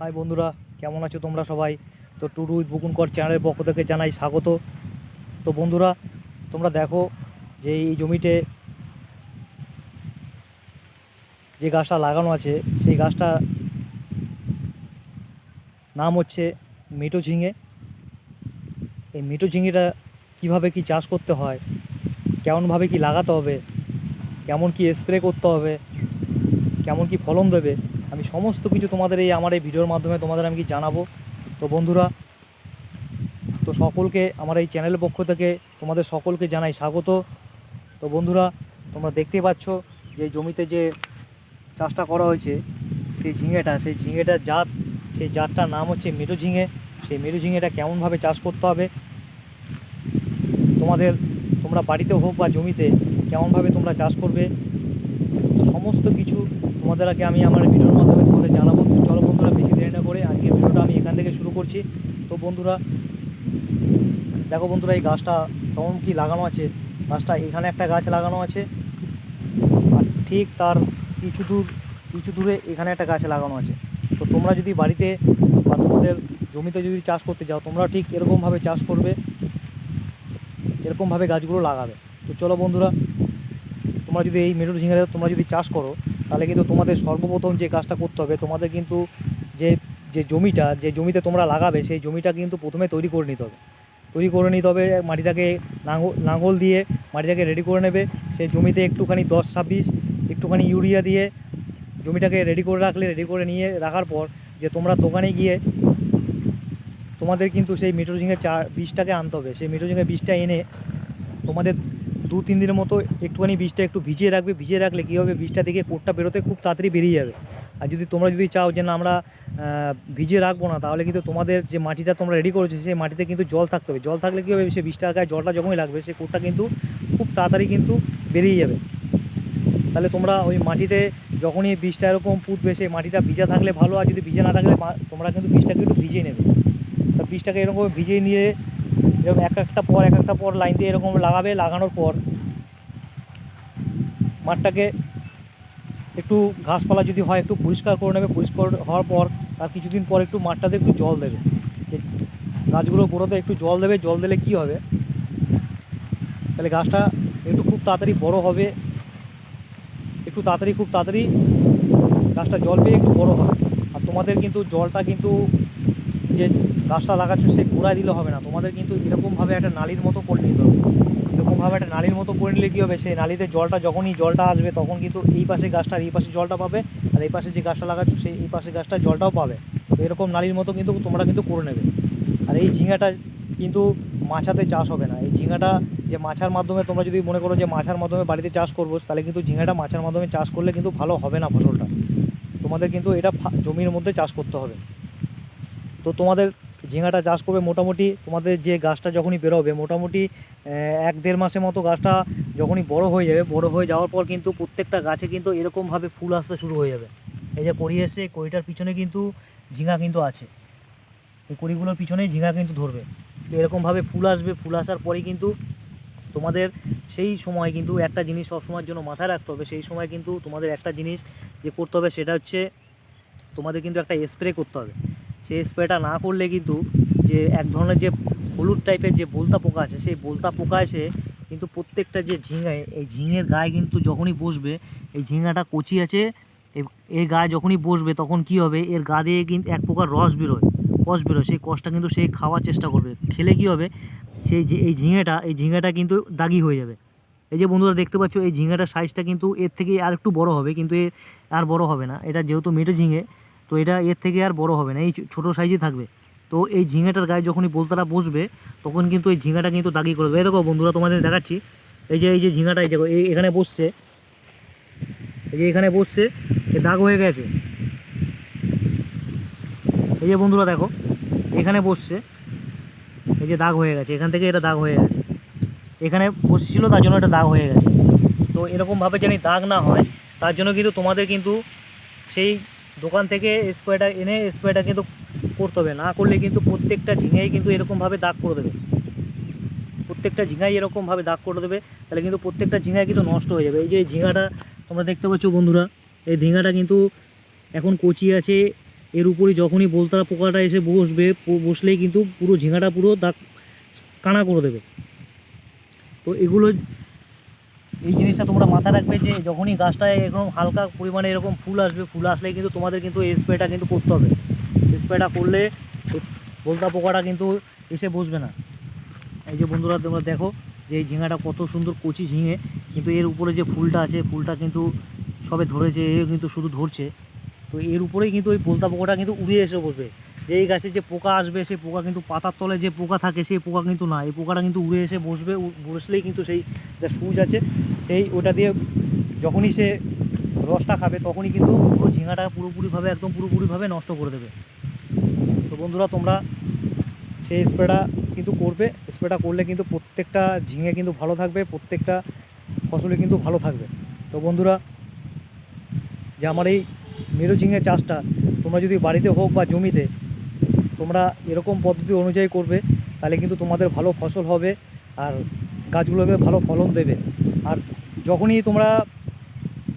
High বন্ধুরা, কেমন আছো তোমরা সবাই? তো টুডু উইথ বুকুনকর চ্যানেলের পক্ষ থেকে জানাই স্বাগত। তো বন্ধুরা, তোমরা দেখো যে এই জমিতে যে গাছটা লাগানো আছে, সেই গাছটা নাম হচ্ছে মেটো ঝিঙে। এই মেটো ঝিঙেটা কীভাবে কি চাষ করতে হয়, কেমনভাবে কি লাগাতে হবে, কেমন কি স্প্রে করতে হবে, কেমন কি ফলন দেবে আমি সমস্ত কিছু তোমাদের এই আমার এই ভিডিওর মাধ্যমে তোমাদের আমি কি জানাব? তো বন্ধুরা, তো সকলকে আমার এই চ্যানেলের পক্ষ থেকে তোমাদের সকলকে জানাই স্বাগত। তো বন্ধুরা, তোমরা দেখতে পাচ্ছ যে জমিতে যে চাষটা করা হয়েছে, সেই ঝিঙেটা, সেই ঝিঙেটার জাত, সেই জাতটার নাম হচ্ছে মেরু ঝিঙে। সেই মেরু ঝিঙেটা কেমনভাবে চাষ করতে হবে? তোমাদের, তোমরা বাড়িতে হোক বা জমিতে, কেমনভাবে তোমরা চাষ করবে? সমস্ত কিছু তোমাদের আগে আমি আমার ভিডিওর মাধ্যমে তোমাদের জানাব। তো চলো বন্ধুরা, বেশি দেরি না করে আজকে ভিডিওটা আমি এখান থেকে শুরু করছি। তো বন্ধুরা, দেখো বন্ধুরা, এই গাছটা কেমন কি লাগানো আছে? গাছটা এখানে একটা গাছ লাগানো আছে। আর ঠিক তার কিছু দূর, কিছু দূরে এখানে একটা গাছ লাগানো আছে। তো তোমরা যদি বাড়িতে বা তোমাদের জমিতে যদি চাষ করতে যাও, তোমরা ঠিক এরকমভাবে চাষ করবে, এরকমভাবে গাছগুলো লাগাবে। তো চলো বন্ধুরা তোমরা যদি এই মেরুর ঝিঙে তোমরা যদি চাষ করো, তাহলে কিন্তু তোমাদের সর্বপ্রথম যে কাজটা করতে হবে, তোমাদের কিন্তু যে যে জমিটা, যে জমিতে তোমরা লাগাবে, সেই জমিটা কিন্তু প্রথমে তৈরি করে নিতে হবে। তৈরি করে নিতে হবে, মাটিটাকে লাঙল দিয়ে মাটিটাকে রেডি করে নেবে। সেই জমিতে একটুখানি দশ ছাব্বিশ, একটুখানি ইউরিয়া দিয়ে জমিটাকে রেডি করে রাখলে রেডি করে নিয়ে রাখার পর যে তোমরা দোকানে গিয়ে তোমাদের কিন্তু সেই মেট্রোজিংয়ের চা, বীজটাকে আনতে হবে। সেই মেট্রোজিংয়ের বীজটা এনে তোমাদের দু তিন দিনের মতো একটুখানি বীজটা একটু ভিজিয়ে রাখবে, ভিজিয়ে রাখলে কী হবে? বীজটা থেকে কোটটা বেরোতে খুব তাড়াতাড়ি বেরিয়ে যাবে। আর যদি তোমরা যদি চাও যে না, আমরা ভিজিয়ে রাখব না, তাহলে কিন্তু তোমাদের যে মাটিটা তোমরা রেডি করেছ, সেই মাটিতে কিন্তু জল থাকতে হবে। জল থাকলে কী হবে? সে বীজটার গায়ে জলটা যখনই লাগবে সেই কোটটা কিন্তু খুব তাড়াতাড়ি কিন্তু বেরিয়ে যাবে। তাহলে তোমরা ওই মাটিতে যখনই বীজটা এরকম পুঁতবে, সেই মাটিটা ভিজা থাকলে ভালো, আর যদি ভিজা না থাকলে তোমরা কিন্তু বীজটাকে একটু ভিজিয়ে নেবে। তা বীজটাকে এরকম ভিজিয়ে নিয়ে এরকম এক একটা পর, এক একটা পর লাইন দিয়ে এরকম লাগাবে, লাগানোর পর মাঠটাকে একটু ঘাসপালা যদি হয়, একটু পরিষ্কার করে নেবে। পরিষ্কার হওয়ার পর তার কিছুদিন পর একটু মাঠটাতে একটু জল দেবে। গাছগুলো গোড়াতে একটু জল দেবে, জল দিলে কি হবে? তাহলে গাছটা একটু খুব তাড়াতাড়ি বড় হবে। একটু তাড়াতাড়ি, খুব তাড়াতাড়ি গাছটা জল পেয়ে একটু বড় হবে। আর তোমাদের কিন্তু জলটা কিন্তু যে গাছটা লাগাচ্ছ, সে গোড়ায় দিলে হবে না। তোমাদের কিন্তু এরকমভাবে একটা নালির মতো করে নিতে হবে। এরকমভাবে একটা নালির মতো করে নিলে কী হবে? সেই নালিতে জলটা, যখনই জলটা আসবে, তখন কিন্তু এই পাশে গাছটা আর এই পাশে জলটা পাবে, আর এই পাশে যে গাছটা লাগাচ্ছ, সেই এই পাশে গাছটা জলটাও পাবে। তো এরকম নালির মতো কিন্তু তোমরা কিন্তু করে নেবে। আর এই ঝিঙাটা কিন্তু মাছাতে চাষ হবে না। এই ঝিঙাটা যে মাছার মাধ্যমে তোমরা যদি মনে করো যে মাছার মাধ্যমে বাড়িতে চাষ করব, তাহলে কিন্তু ঝিঙাটা মাছার মাধ্যমে চাষ করলে কিন্তু ভালো হবে না ফসলটা। তোমাদের কিন্তু এটা জমির মধ্যে চাষ করতে হবে। তো তোমাদের ঝিঙাটা চাষ করবে মোটামুটি তোমাদের যে গাছটা যখনই বেরোবে, মোটামুটি এক দেড় মাসের মতো গাছটা যখনই বড় হয়ে যাবে, বড় হয়ে যাওয়ার পর কিন্তু প্রত্যেকটা গাছে কিন্তু এরকমভাবে ফুল আসতে শুরু হয়ে যাবে। এই যে কড়ি এসে কড়িটার পিছনে কিন্তু ঝিঙা কিন্তু আছে। এই কড়িগুলোর পিছনেই ঝিঙা কিন্তু ধরবে। এরকমভাবে ফুল আসবে, ফুল আসার পরেই কিন্তু তোমাদের সেই সময় কিন্তু একটা জিনিস সবসময়ের জন্য মাথায় রাখতে হবে, সেই সময় কিন্তু তোমাদের একটা জিনিস যে করতে হবে সেটা হচ্ছে তোমাদের কিন্তু একটা স্প্রে করতে হবে। সেই স্প্রেটা না করলে কিন্তু যে এক ধরনের যে হলুদ টাইপের যে বোলতা পোকা আছে, সেই বোলতা পোকা এসে কিন্তু প্রত্যেকটা যে ঝিঙায় এই ঝিঙের গায়ে কিন্তু যখনই বসবে, এই ঝিঙাটা কচি আছে এর গায়ে যখনই বসবে তখন কি হবে? এর গা দিয়ে কিন্তু এক প্রকার রস বেরোয় কষ বেরোয়। সেই কষটা কিন্তু সে খাওয়ার চেষ্টা করবে। খেলে কি হবে? সেই যে, এই ঝিঙেটা এই ঝিঙেটা কিন্তু দাগি হয়ে যাবে। এই যে বন্ধুরা দেখতে পাচ্ছ, এই ঝিঙেটার সাইজটা কিন্তু এর থেকে আর একটু বড় হবে, কিন্তু এ, আর বড় হবে না। এটা যেহেতু মেটে ঝিঙে তো এটা এর থেকে আর বড় হবে না, এই ছোটো সাইজে থাকবে। তো এই ঝিঙেটার গায়ে যখনই বোলতারা বসবে, তখন কিন্তু এই ঝিঙাটা কিন্তু দাগি করে দেবে। দেখো বন্ধুরা, তোমাদের দেখাচ্ছি। এই যে এই যে ঝিঙাটা, এই দেখো, এই এখানে বসছে। এই যে এখানে বসছে, এ দাগ হয়ে গেছে। এই যে বন্ধুরা, দেখো, এখানে বসছে। এই যে দাগ হয়ে গেছে, এখান থেকে এটা দাগ হয়ে গেছে। এখানে বসেছিল, তার জন্য এটা দাগ হয়ে গেছে। তো এরকমভাবে যেন দাগ না হয়, তার জন্য কিন্তু তোমাদের কিন্তু সেই দোকান থেকে স্প্রেটা এনে স্প্রেটা কিন্তু করতে হবে। না করলে কিন্তু প্রত্যেকটা ঝিঙাই কিন্তু এরকমভাবে দাগ করে দেবে। প্রত্যেকটা ঝিঙাই এরকমভাবে দাগ করে দেবে, তাহলে কিন্তু প্রত্যেকটা ঝিঙাই কিন্তু নষ্ট হয়ে যাবে। এই যে ঝিঙাটা তোমরা দেখতে পাচ্ছ বন্ধুরা, এই ঝিঙাটা কিন্তু এখন কচি আছে। এর উপরে যখনই বোলতা পোকাটা এসে বসবে বসলেই কিন্তু পুরো ঝিঙাটা পুরো দাগ, কানা করে দেবে। তো এগুলো এই জিনিসটা তোমরা মাথায় রাখবে যে যখনই গাছটায় এরকম হালকা পরিমাণে এরকম ফুল আসবে, ফুল আসলে কিন্তু তোমাদের কিন্তু স্প্রেটা কিন্তু করতে হবে। স্প্রেটা করলে বলতা পোকাটা কিন্তু এসে বসবে না। এই যে বন্ধুরা, তোমরা দেখো যে এই ঝিঙাটা কত সুন্দর কচি ঝিঙে, কিন্তু এর উপরে যে ফুলটা আছে, ফুলটা কিন্তু সবে ধরেছে এ কিন্তু শুধু ধরছে। তো এর উপরেই কিন্তু ওই বোলতা পোকাটা কিন্তু উড়ে এসে বসবে। এই গাছে যে পোকা আসবে, সেই পোকা কিন্তু পাতার তলে যে পোকা থাকে, সেই পোকা কিন্তু না। এই পোকাটা কিন্তু উড়ে এসে বসবে বসলেই কিন্তু সেই যে সুচ আছে, সেই ওটা দিয়ে যখনই সে রসটা খাবে, তখনই কিন্তু পুরো ঝিঙাটা পুরোপুরিভাবে, একদম পুরোপুরিভাবে নষ্ট করে দেবে। তো বন্ধুরা, তোমরা সেই স্প্রেটা কিন্তু করবে। স্প্রেটা করলে কিন্তু প্রত্যেকটা ঝিঙে কিন্তু ভালো থাকবে, প্রত্যেকটা ফসলে কিন্তু ভালো থাকবে। তো বন্ধুরা, যে আমার এই মেরু ঝিঙে চাষটা, তোমরা যদি বাড়িতে হোক বা জমিতে তোমরা এরকম পদ্ধতি অনুযায়ী করবে, তাহলে কিন্তু তোমাদের ভালো ফসল হবে আর গাছগুলোকে ভালো ফলন দেবে। আর যখনই তোমরা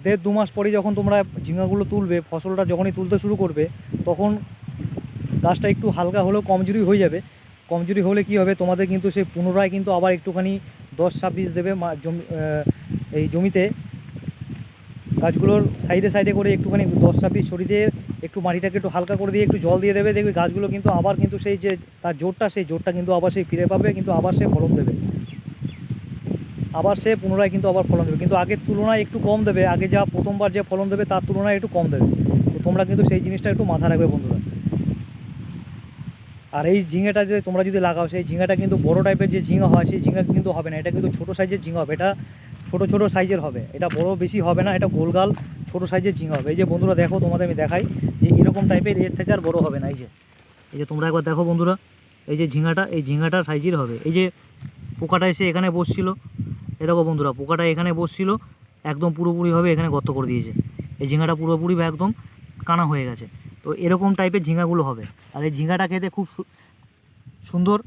দেড় দু মাস পরে যখন তোমরা ঝিঙাগুলো তুলবে, ফসলটা যখনই তুলতে শুরু করবে, তখন গাছটা একটু হালকা হলেও কমজোরি হয়ে যাবে। কমজোরি হলে কি হবে, তোমাদের কিন্তু সে পুনরায় কিন্তু আবার একটুখানি দশ ছাব্বিশ দেবে জমি এই জমিতে। গাছগুলোর সাইডে সাইডে করে একটুখানি দশ ছাব্বিশ ছড়িয়ে দিয়ে একটু মাটিটাকে একটু হালকা করে দিয়ে একটু জল দিয়ে দেবে, দেখবে গাছগুলো কিন্তু আবার কিন্তু সেই যে তার জোরটা, সেই জোরটা কিন্তু আবার সেই ফিরে পাবে, কিন্তু আবার সে ফলন দেবে। আবার সে পুনরায় কিন্তু আবার ফলন দেবে। কিন্তু আগের তুলনায় একটু কম দেবে, আগে যা প্রথমবার যে ফলন দেবে তার তুলনায় একটু কম দেবে। তো তোমরা কিন্তু সেই জিনিসটা একটু মাথায় রাখবে বন্ধুরা। আর এই ঝিঙেটা যে তোমরা যদি লাগাও, সেই ঝিঙাটা কিন্তু বড় টাইপের যে ঝিঙা হয়, সেই ঝিঙা কিন্তু হবে না। এটা কিন্তু ছোটো সাইজের ঝিঙা হবে। এটা ছোট ছোট সাইজের হবে। এটা বড় বেশি হবে না, এটা গোলগাল ছোট সাইজের ঝিঙা হবে। এই যে বন্ধুরা, দেখো তোমাদের আমি দেখাই যে এরকম টাইপের এর থেকে আর বড় হবে না। এই যে এই যে তোমরা একবার দেখো বন্ধুরা, এই যে ঝিঙাটা, এই ঝিঙাটা সাইজের হবে। এই যে পোকাটা এসে এখানে বসছিল। এ দেখো বন্ধুরা, পোকাটা এখানে বসছিল, একদম পুরোপুরিভাবে এখানে গর্ত করে দিয়েছে। এই ঝিঙাটা পুরোপুরি একদম কানা হয়ে গেছে। তো এরকম টাইপের ঝিঙাগুলো হবে। আর এই ঝিঙাটা খেতে খুব সুন্দর।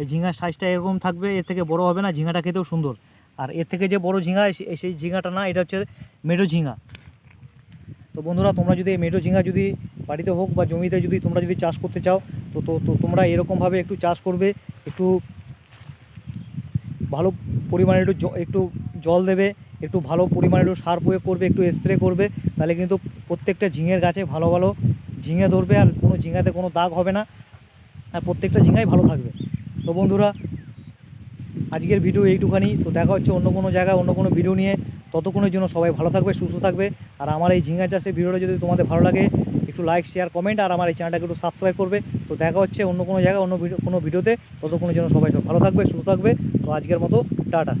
এই ঝিঙার সাইজটা এরকম থাকবে, এর থেকে বড় হবে না, ঝিঙাটা খেতেও সুন্দর। আর এর থেকে যে বড় ঝিঙা সেই ঝিঙাটা না, এটা হচ্ছে মেটো ঝিঙা। তো বন্ধুরা, তোমরা যদি এই মেটো ঝিঙা যদি বাড়িতে হোক বা জমিতে যদি তোমরা যদি চাষ করতে চাও, তো তো তো তোমরা এরকমভাবে একটু চাষ করবে, একটু ভালো পরিমাণে একটু একটু জল দেবে, একটু ভালো পরিমাণে একটু সার প্রয়োগ করবে, একটু স্প্রে করবে, তাহলে কিন্তু প্রত্যেকটা ঝিঙের গাছে ভালো ভালো ঝিঙে ধরবে আর কোনো ঝিঙাতে কোনো দাগ হবে না। আর প্রত্যেকটা ঝিঙাই ভালো থাকবে। তো বন্ধুরা আজকের ভিডিও এইটুখানি। তো দেখা হচ্ছে অন্য কোনো জায়গায়, অন্য কোনো ভিডিও নিয়ে। ততক্ষণের জন্য সবাই ভালো থাকবে, সুস্থ থাকবে। আর আমার এই ঝিঙ্গা চাষের ভিডিওটা যদি তোমাদের ভালো লাগে, একটু লাইক শেয়ার কমেন্ট আর আমার এই চ্যানেলটাকে একটু সাবস্ক্রাইব করবে। তো দেখা হচ্ছে অন্য কোনো জায়গায়, অন্য ভিডিও, কোনো ভিডিওতে। ততক্ষণের জন্য সবাই ভালো থাকবে, সুস্থ থাকবে। তো আজকের মতো, টাটা।